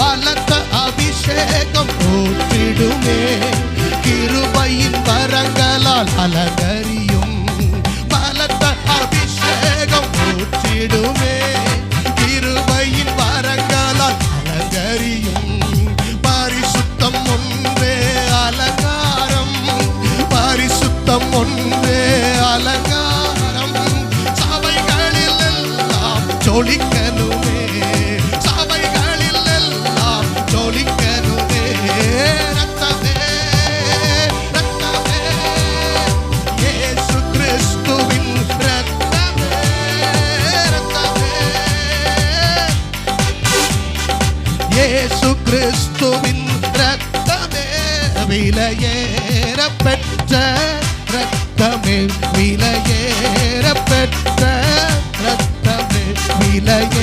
பலத்த அபிஷேகம் போற்றிடுமே. கிருபையின் வரங்களால் அலங்கரியும். பலத்த அபிஷேகம் போற்றிடுமே. கிருபையின் வரங்களால் அலங்கரியும். பரிசுத்தம் ஒன்றே அலங்காரம். பரிசுத்தம் ஒன்றே அலங்காரம். சபைகளில் எல்லாம் ஜொலிக்கணுமே இயேசு கிறிஸ்துவின் ரத்தமே விலையேற பெற்ற ரத்தமே விலையேற பெற்ற ரத்தமே விலையே